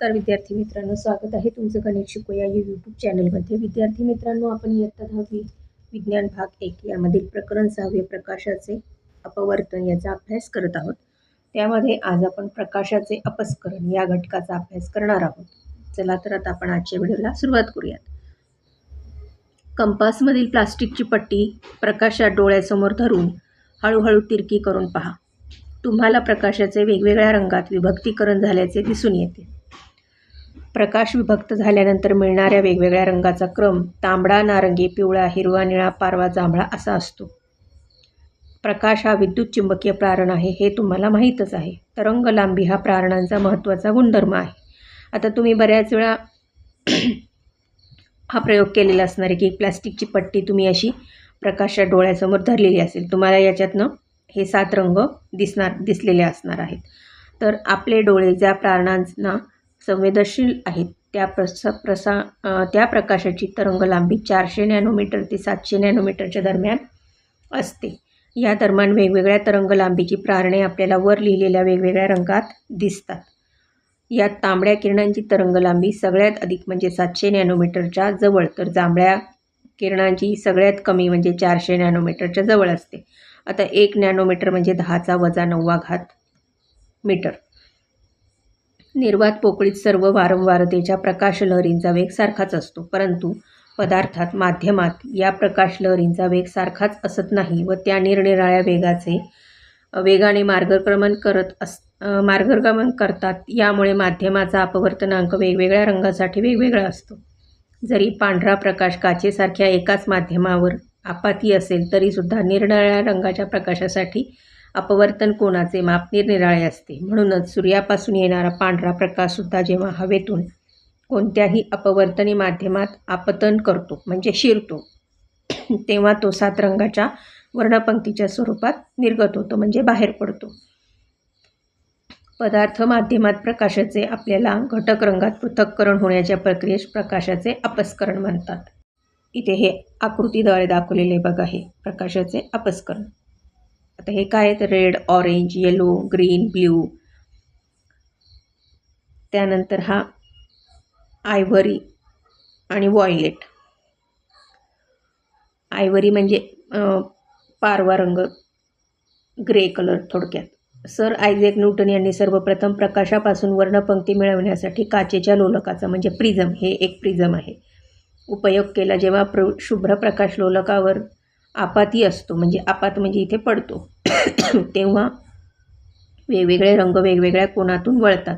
नमस्कार विद्यार्थी मित्रांनो स्वागत आहे तुमचं गणित शिकूया या यूट्यूब चॅनलमध्ये विद्यार्थी मित्रांनो आपण इयत्ता दहावी विज्ञान भाग एक यामधील प्रकरण सहावे प्रकाशाचे अपवर्तन याचा अभ्यास करत आहोत. त्यामध्ये आज आपण प्रकाशाचे अपस्करण या घटकाचा अभ्यास करणार आहोत. चला तर आता आपण आजच्या व्हिडिओला सुरुवात करूयात. कंपासमधील प्लास्टिकची पट्टी प्रकाशात डोळ्यासमोर धरून हळूहळू तिरकी करून पहा. तुम्हाला प्रकाशाचे वेगवेगळ्या रंगात विभक्तीकरण झाल्याचे दिसून येते. प्रकाश विभक्त झाल्यानंतर मिळणाऱ्या वेगवेगळ्या रंगाचा क्रम तांबडा नारंगी पिवळा हिरवा निळा पारवा जांभळा असा असतो. प्रकाश हा विद्युत चुंबकीय प्रारण आहे हे तुम्हाला माहीतच आहे. तरंग लांबी हा प्रारणांचा महत्त्वाचा गुणधर्म आहे. आता तुम्ही बऱ्याच वेळा हा प्रयोग केलेला असणार आहे की प्लास्टिकची पट्टी तुम्ही अशी प्रकाशच्या डोळ्यासमोर धरलेली असेल तुम्हाला याच्यातनं हे सात रंग दिसणार दिसलेले असणार आहेत. तर आपले डोळे ज्या प्रारणांना संवेदनशील आहेत. त्या प्रस प्रसा त्या प्रकाशाची तरंगलांबी चारशे नॅनोमीटर ते सातशे नॅनोमीटरच्या दरम्यान असते. या दरम्यान वेगवेगळ्या तरंगलांबीची प्रारणे आपल्याला वर लिहिलेल्या वेगवेगळ्या रंगात दिसतात. यात तांबड्या किरणांची तरंगलांबी सगळ्यात अधिक म्हणजे सातशे नॅनोमीटरच्या जवळ तर जांभळ्या किरणांची सगळ्यात कमी म्हणजे चारशे नॅनोमीटरच्या जवळ असते. आता एक नॅनोमीटर म्हणजे दहाचा वजा नववा घात मीटर. निर्वात पोकळीत सर्व वारंवारतेच्या प्रकाशलहरींचा वेग सारखाच असतो. परंतु पदार्थात माध्यमात या प्रकाशलहरींचा वेग सारखाच असत नाही व त्या निरनिराळ्या वेगाचे वेगाने मार्गक्रमण करत अस मार्गक्रमण करतात. यामुळे माध्यमाचा अपवर्तनांक वेगवेगळ्या रंगासाठी वेगवेगळा असतो. जरी पांढरा प्रकाश काचेसारख्या एकाच माध्यमावर आपाती असेल तरीसुद्धा निरनिराळ्या रंगाच्या प्रकाशासाठी अपवर्तन कोणाचे माप निरनिराळे असते. म्हणूनच सूर्यापासून येणारा पांढरा प्रकाशसुद्धा जेव्हा हवेतून कोणत्याही अपवर्तनी माध्यमात आपतन करतो म्हणजे शिरतो तेव्हा तो सात रंगाच्या वर्णपंक्तीच्या स्वरूपात निर्गत होतो म्हणजे बाहेर पडतो. पदार्थ माध्यमात प्रकाशाचे आपल्याला घटक रंगात पृथक्करण होण्याच्या प्रक्रियेस प्रकाशाचे अपस्करण म्हणतात. इथे हे आकृतीद्वारे दाखवलेले बघा हे प्रकाशाचे अपस्करण. आता हे काय आहेत? Red orange yellow green blue त्यानंतर हा आयव्हरी आणि वॉयलेट आयव्हरी म्हणजे पारवा रंग ग्रे कलर थोडक्यात. सर आयझेक न्यूटन यांनी सर्वप्रथम प्रकाशापासून वर्णपंक्ती मिळवण्यासाठी काचेच्या लोलकाचा म्हणजे प्रिझम हे एक प्रिझम आहे उपयोग केला. जेव्हा प्र शुभ्र प्रकाश लोलकावर आपाती असतो म्हणजे आपात म्हणजे इथे पडतो. तेव्हा वेगवेगळे रंग वेगवेगळ्या कोणातून वळतात.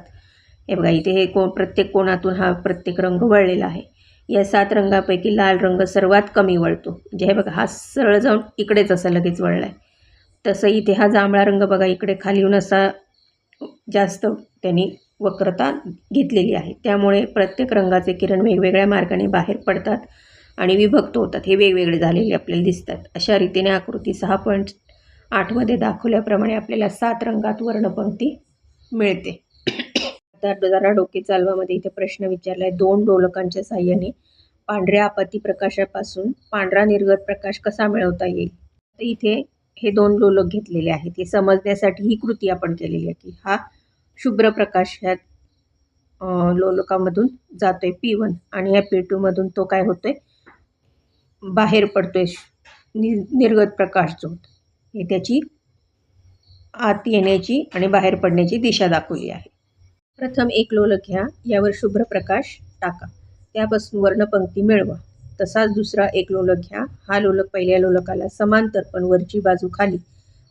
हे बघा इथे हे को प्रत्येक कोणातून हा प्रत्येक रंग वळलेला आहे. या सात रंगापैकी लाल रंग सर्वात कमी वळतो. म्हणजे हे बघा हा सरळ जाऊन इकडेच असा लगेच वळला आहे तसं इथे हा जांभळा रंग बघा इकडे खाली येऊन असा जास्त त्यांनी वक्रता घेतलेली आहे. त्यामुळे प्रत्येक रंगाचे किरण वेगवेगळ्या मार्गाने बाहेर पडतात. आणि विभक्त होतात. हे वेगवेगळे झालेले आपल्याला दिसतात. अशा रीतीने आकृती सहा पॉईंट आठमध्ये दाखवल्याप्रमाणे आपल्याला सात रंगात वर्णपंक्ती मिळते. आता जरा डोके चालवामध्ये इथे प्रश्न विचारला आहे दोन डोलकांच्या साह्याने पांढऱ्या आपत्ती प्रकाशापासून पांढरा निर्गत प्रकाश कसा मिळवता येईल? तर इथे हे दोन लोलक घेतलेले आहेत. हे समजण्यासाठी ही कृती आपण केलेली आहे की हा शुभ्र प्रकाश ह्या लोलकामधून जातो आहे पी वन आणि या पी टूमधून तो काय होतो आहे बाहेर पडतो आहे नि निर्गत प्रकाश जो हे त्याची आत येण्याची आणि बाहेर पडण्याची दिशा दाखवली आहे. प्रथम एक लोलक घ्या यावर शुभ्र प्रकाश टाका. त्यापासून वर्णपंक्ती मिळवा. तसाच दुसरा एक लोलक घ्या हा लोलक पहिल्या लोलकाला समांतर पण वरची बाजू खाली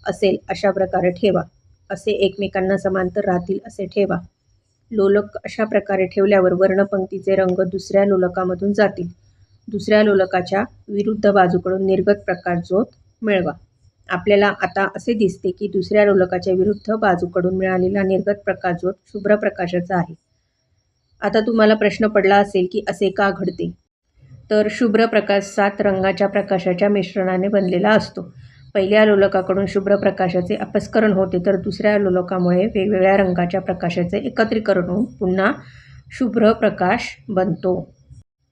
असेल अशा प्रकारे ठेवा. असे एकमेकांना समांतर राहतील असे ठेवा. लोलक अशा प्रकारे ठेवल्यावर वर्णपंक्तीचे रंग दुसऱ्या लोलकामधून जातील. दुसऱ्या लोलकाच्या विरुद्ध बाजूकडून निर्गत प्रकाश ज्योत मिळवा. आपल्याला आता असे दिसते की दुसऱ्या लोलकाच्या विरुद्ध बाजूकडून मिळालेला निर्गत प्रकाश ज्योत शुभ्र प्रकाशाचा आहे. आता तुम्हाला प्रश्न पडला असेल की असे का घडते? तर शुभ्र प्रकाश सात रंगाच्या प्रकाशाच्या मिश्रणाने बनलेला असतो. पहिल्या लोलकाकडून शुभ्र प्रकाशाचे अपस्करण होते तर दुसऱ्या लोलकामुळे वेगवेगळ्या रंगाच्या प्रकाशाचे एकत्रीकरण होऊन पुन्हा शुभ्र प्रकाश बनतो.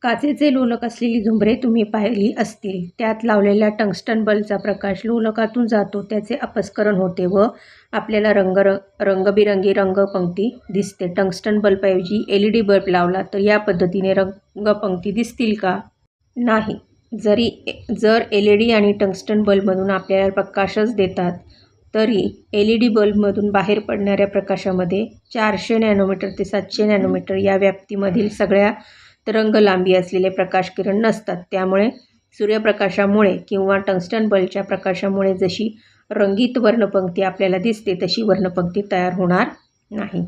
काचेचे लोलक असलेली झुंबरे तुम्ही पाहिली असतील. त्यात लावलेल्या टंगस्टन बल्बचा प्रकाश लोलकातून जातो. त्याचे अपस्करण होते व आपल्याला रंग रंगबिरंगी रंगपंक्ती दिसते. टंगस्टन बल्बऐवजी एल ई डी बल्ब लावला तर या पद्धतीने रंगपंक्ती दिसतील का? नाही. जरी जर एल ई डी आणि टंगस्टन बल्बमधून आपल्याला प्रकाशच देतात तरी एल ई डी बल्बमधून बाहेर पडणाऱ्या प्रकाशामध्ये चारशे नॅनोमीटर ते सातशे नॅनोमीटर या व्याप्तीमधील सगळ्या तरंगलांबी असलेले प्रकाशकिरण नसतात. त्यामुळे सूर्यप्रकाशामुळे किंवा टंगस्टन बल्बच्या प्रकाशामुळे जशी रंगीत वर्णपंक्ती आपल्याला दिसते तशी वर्णपंक्ती तयार होणार नाही.